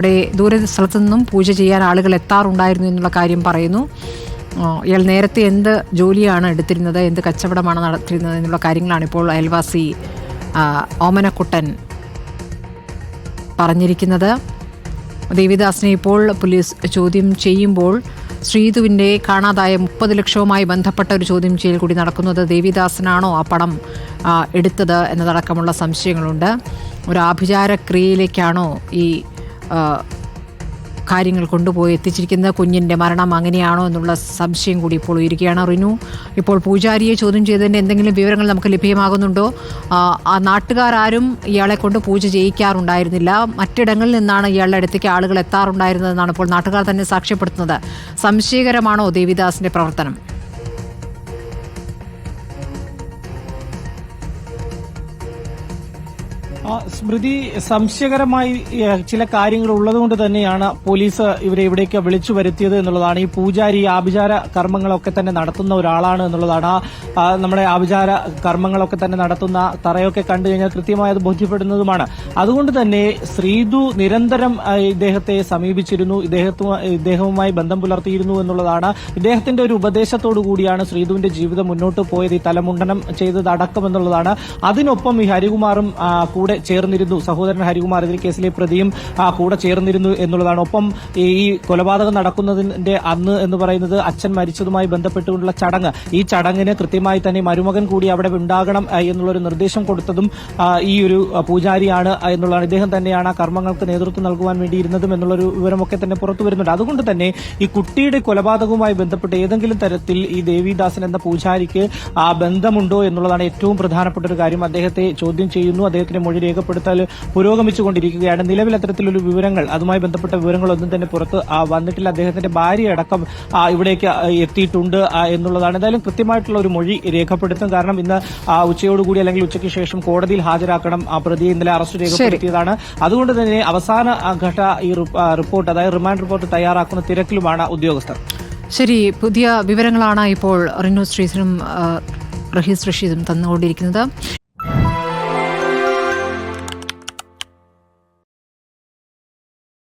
അവിടെ ദൂര സ്ഥലത്തു നിന്നും പൂജ ചെയ്യാൻ ആളുകൾ എത്താറുണ്ടായിരുന്നു എന്നുള്ള കാര്യം പറയുന്നു. ഇയാൾ നേരത്തെ എന്ത് ജോലിയാണ് എടുത്തിരുന്നത് എന്ത് കച്ചവടമാണ് നടത്തിയിരുന്നത് എന്നുള്ള കാര്യങ്ങളാണ് ഇപ്പോൾ അയൽവാസി ഓമനക്കുട്ടൻ പറഞ്ഞിരിക്കുന്നത്. ദേവിദാസിനെ ഇപ്പോൾ പോലീസ് ചോദ്യം ചെയ്യുമ്പോൾ ശ്രീതുവിന്റെ കാണാതായ മുപ്പത് ലക്ഷവുമായി ബന്ധപ്പെട്ട ഒരു ചോദ്യം ചെയ്യൽ കൂടി നടക്കുന്നത് ദേവിദാസനാണോ ആ പണം എടുത്തത് എന്നതടക്കമുള്ള സംശയങ്ങളുണ്ട്. ഒരു ആഭിചാര ക്രിയയിലേക്കാണോ ഈ കാര്യങ്ങൾ കൊണ്ടുപോയി എത്തിച്ചിരിക്കുന്നത് കുഞ്ഞിന്റെ മരണം അങ്ങനെയാണോ എന്നുള്ള സംശയം കൂടി ഇപ്പോൾ ഉയരുകയാണ്. റിനു ഇപ്പോൾ പൂജാരിയെ ചോദ്യം ചെയ്തതിന്റെ എന്തെങ്കിലും വിവരങ്ങൾ നമുക്ക് ലഭ്യമാകുന്നുണ്ടോ? ആ, നാട്ടുകാരാരും നാട്ടുകാരും ഇയാളെ കൊണ്ട് പൂജ ചെയ്യിക്കാറുണ്ടായിരുന്നില്ല. മറ്റിടങ്ങളിൽ നിന്നാണ് ഇയാളുടെ അടുത്തേക്ക് ആളുകൾ എത്താറുണ്ടായിരുന്നതെന്നാണ് ഇപ്പോൾ നാട്ടുകാർ തന്നെ സാക്ഷ്യപ്പെടുത്തുന്നത്. സംശയകരമാണോ ദേവിദാസിന്റെ പ്രവർത്തനം? സ്മൃതി സംശയകരമായി ചില കാര്യങ്ങൾ ഉള്ളതുകൊണ്ട് തന്നെയാണ് പോലീസ് ഇവരെ ഇവിടേക്ക് വിളിച്ചു വരുത്തിയത് എന്നുള്ളതാണ്. ഈ പൂജാരി ആഭിചാര കർമ്മങ്ങളൊക്കെ തന്നെ നടത്തുന്ന ഒരാളാണ് എന്നുള്ളതാണ്. നമ്മുടെ ആഭിചാര കർമ്മങ്ങളൊക്കെ തന്നെ നടത്തുന്ന തറയൊക്കെ കണ്ടു കഴിഞ്ഞാൽ കൃത്യമായി അത് ബോധ്യപ്പെടുന്നതുമാണ്. അതുകൊണ്ട് തന്നെ ശ്രീതു നിരന്തരം ഇദ്ദേഹത്തെ സമീപിച്ചിരുന്നു. ഇദ്ദേഹത്തു ഇദ്ദേഹവുമായി ബന്ധം പുലർത്തിയിരുന്നു എന്നുള്ളതാണ്. ഇദ്ദേഹത്തിന്റെ ഒരു ഉപദേശത്തോടു കൂടിയാണ് ശ്രീതുവിന്റെ ജീവിതം മുന്നോട്ട് പോയത്. ഈ തലമുണ്ടനം ചെയ്തത് അടക്കം എന്നുള്ളതാണ്. അതിനൊപ്പം ഈ ഹരികുമാറും ആ, കൂടെ ചേർന്നിരുന്നു. സഹോദരൻ ഹരികുമാർ ഇതിൽ കേസിലെ പ്രതിയും കൂടെ ചേർന്നിരുന്നു എന്നുള്ളതാണ്. ഒപ്പം ഈ കൊലപാതകം നടക്കുന്നതിന്റെ അന്ന് എന്ന് പറയുന്നത് അച്ഛൻ മരിച്ചതുമായി ബന്ധപ്പെട്ടുകൊണ്ടുള്ള ചടങ്ങ്. ഈ ചടങ്ങിന് കൃത്യമായി തന്നെ മരുമകൻ കൂടി അവിടെ ഉണ്ടാകണം എന്നുള്ളൊരു നിർദ്ദേശം കൊടുത്തതും ഈ ഒരു പൂജാരിയാണ് എന്നുള്ളതാണ്. ഇദ്ദേഹം തന്നെയാണ് ആ കർമ്മങ്ങൾക്ക് നേതൃത്വം നൽകുവാൻ വേണ്ടിയിരുന്നതും എന്നുള്ളൊരു വിവരമൊക്കെ തന്നെ പുറത്തു വരുന്നുണ്ട്. അതുകൊണ്ട് തന്നെ ഈ കുട്ടിയുടെ കൊലപാതകവുമായി ബന്ധപ്പെട്ട് ഏതെങ്കിലും തരത്തിൽ ഈ ദേവിദാസൻ എന്ന പൂജാരിക്ക് ആ ബന്ധമുണ്ടോ എന്നുള്ളതാണ് ഏറ്റവും പ്രധാനപ്പെട്ട ഒരു കാര്യം. അദ്ദേഹത്തെ ചോദ്യം ചെയ്യുന്നു. അദ്ദേഹത്തിന്റെ മൊഴി രേഖപ്പെടുത്തൽ പുരോഗമിച്ചുകൊണ്ടിരിക്കുകയാണ്. നിലവിൽ അത്തരത്തിലൊരു വിവരങ്ങൾ അതുമായി ബന്ധപ്പെട്ട വിവരങ്ങളൊന്നും തന്നെ പുറത്ത് വന്നിട്ടില്ല. അദ്ദേഹത്തിന്റെ ഭാര്യ അടക്കം ഇവിടേക്ക് എത്തിയിട്ടുണ്ട് എന്നുള്ളതാണ്. എന്തായാലും കൃത്യമായിട്ടുള്ള ഒരു മൊഴി രേഖപ്പെടുത്തും. കാരണം ഇന്ന് ഉച്ചയോടുകൂടി അല്ലെങ്കിൽ ഉച്ചയ്ക്ക് ശേഷം കോടതിയിൽ ഹാജരാക്കണം ആ പ്രതിയെ ഇന്നലെ അറസ്റ്റ് രേഖപ്പെടുത്തിയതാണ്. അതുകൊണ്ട് തന്നെ അവസാന ഘട്ട ഈ റിപ്പോർട്ട് അതായത് റിമാൻഡ് റിപ്പോർട്ട് തയ്യാറാക്കുന്ന തിരക്കിലുമാണ് ഉദ്യോഗസ്ഥർ. ശരി. പുതിയ വിവരങ്ങളാണ് ഇപ്പോൾ റിനു ശ്രീധരനും ആ, റഹീസ് റഷീദും തന്നുകൊണ്ടിരിക്കുന്നത്.